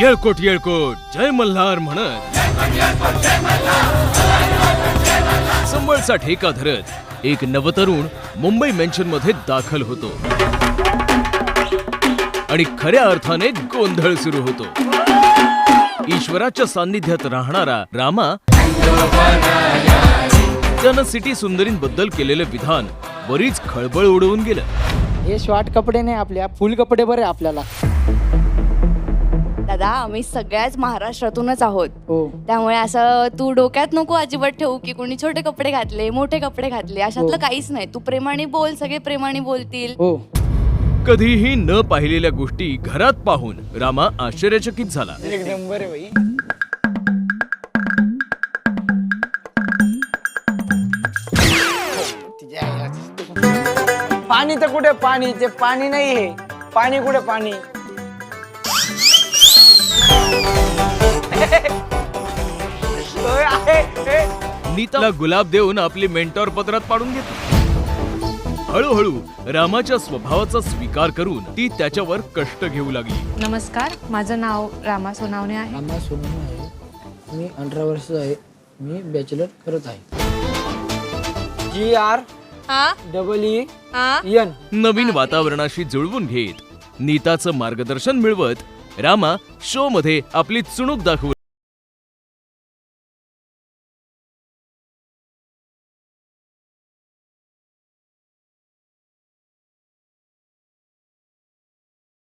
येळकोट येळकोट जय मल्हार म्हणत. संबळचा ठेका धरत एक नवतरुण मुंबई मेन्शनमध्ये दाखल होतो. आणि खऱ्या अर्थाने गोंधळ सुरू होतो. ईश्वराच्या सान्निध्यात राहणारा रामा त्यानं सिटी सुंदरींबद्दल केलेलं विधान बरीच खळबळ उडवून गेलं. हे शॉर्ट कपडे नाही आपल्या फुल कपडे बरे आपल्याला. दादा आम्ही सगळ्याच महाराष्ट्रातूनच आहोत. हो. त्यामुळे असं तू डोक्यात नको अजिबात ठेवू की कोणी छोटे कपडे घातले मोठे कपडे घातले. अशातलं हो. काहीच नाही. तू प्रेमाने बोल सगळे प्रेमाने बोलतील. हो. कधीही न पाहिलेल्या गोष्टी घरात पाहून रामा आश्चर्यचकित झाला. एक नंबर आहे भाई पाणी तर कुठे पाणी? ते पाणी नाही हे पाणी कुठे पाणी. नीताला गुलाब देऊन आपली मेंटॉर पदरात पाडून घेतली हळूहळू रामाच्या स्वभावाचा स्वीकार करून ती त्याच्यावर कष्ट घेऊ लागली. नमस्कार माझं नाव रामा सोनावणे आहे. रामा सोनवणे आहे. मी अठरा वर्ष आहे. मी बॅचलर करत आहे. जी आर हा? डबल ई हा? एन. नवीन वातावरणाशी जुळवून घेत नीताचं मार्गदर्शन मिळवत रामा शो मध्ये आपली चुणूक दाखवू.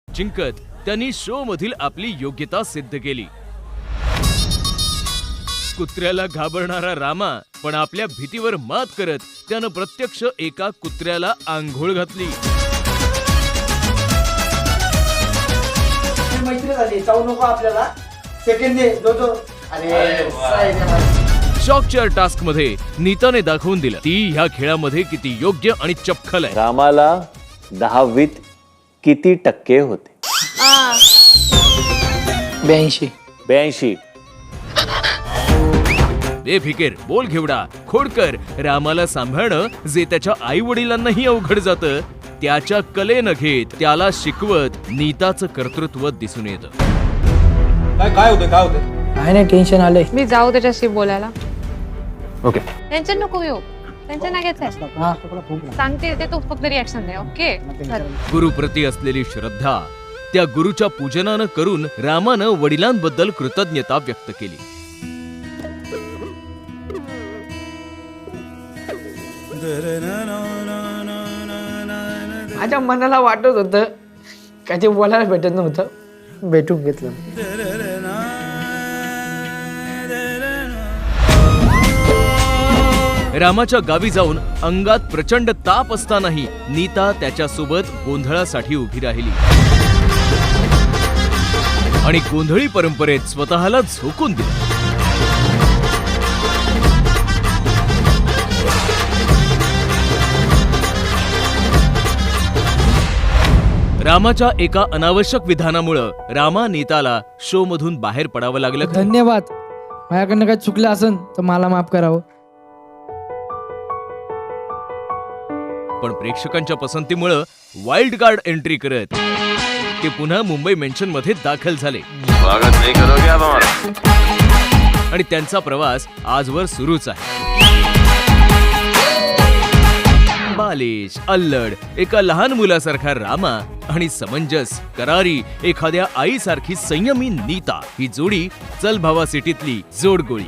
जिंकत त्यांनी शो मधील आपली योग्यता सिद्ध केली. कुत्र्याला घाबरणारा रामा पण आपल्या भीतीवर मात करत त्यानं प्रत्यक्ष एका कुत्र्याला आंघोळ घातली. मैत्री झाली. जाऊ नको आपल्याला. सेकंड दे दो दो. अरे शॉकचेअर टास्कमध्ये नीताने दाखवून दिलं. ती ह्या खेळामध्ये किती योग्य आणि चपखल आहे. रामाला दहावीत किती टक्के होते? ब्याऐंशी. ब्याऐंशी. बेफिकेर बोल घेवडा खोडकर रामाला सांभाळणं जे त्याच्या आई वडिलांनाही अवघड जातं त्याच्या कलेनं घेत त्याला शिकवत नीताचं कर्तृत्व दिसून येतं. काय काय होते काय होते काय नाही टेन्शन आलंय. मी जाऊ त्याच्याशी बोलायला. ओके टेन्शन नको येऊ टेन्शन नाही घ्यायचंय. हा. सांगते ते तू फक्त रिॲक्शन दे ओके गुरुप्रती असलेली श्रद्धा त्या गुरुच्या पूजनानं करून रामानं वडिलांबद्दल कृतज्ञता व्यक्त केली. माझ्या मनाला वाटत होतं का ते बोलायला भेटत नव्हतं. भेटून घेतलं. रामाच्या गावी जाऊन अंगात प्रचंड ताप असतानाही नीता त्याच्यासोबत गोंधळासाठी उभी राहिली. आणि गोंधळी परंपरेत स्वतःला झोकून दिलं. रामाच्या एका अनावश्यक विधानामुळं रामा नीताला शो मधून बाहेर पडावं लागलं खरं. धन्यवाद. माझ्याकडनं काही चुकलं असेल तर मला माफ करावं. पण प्रेक्षकांच्या पसंतीमुळं वाईल्ड कार्ड एंट्री करत ते पुन्हा मुंबई मेन्शनमध्ये दाखल झाले. आणि त्यांचा प्रवास आजवर सुरूच आहे. बालिश अल्लड एका लहान मुलासारखा रामा आणि समंजस करारी एखाद्या आईसारखी संयमी नीता ही जोडी चल भावा सिटीतली जोडगोळी.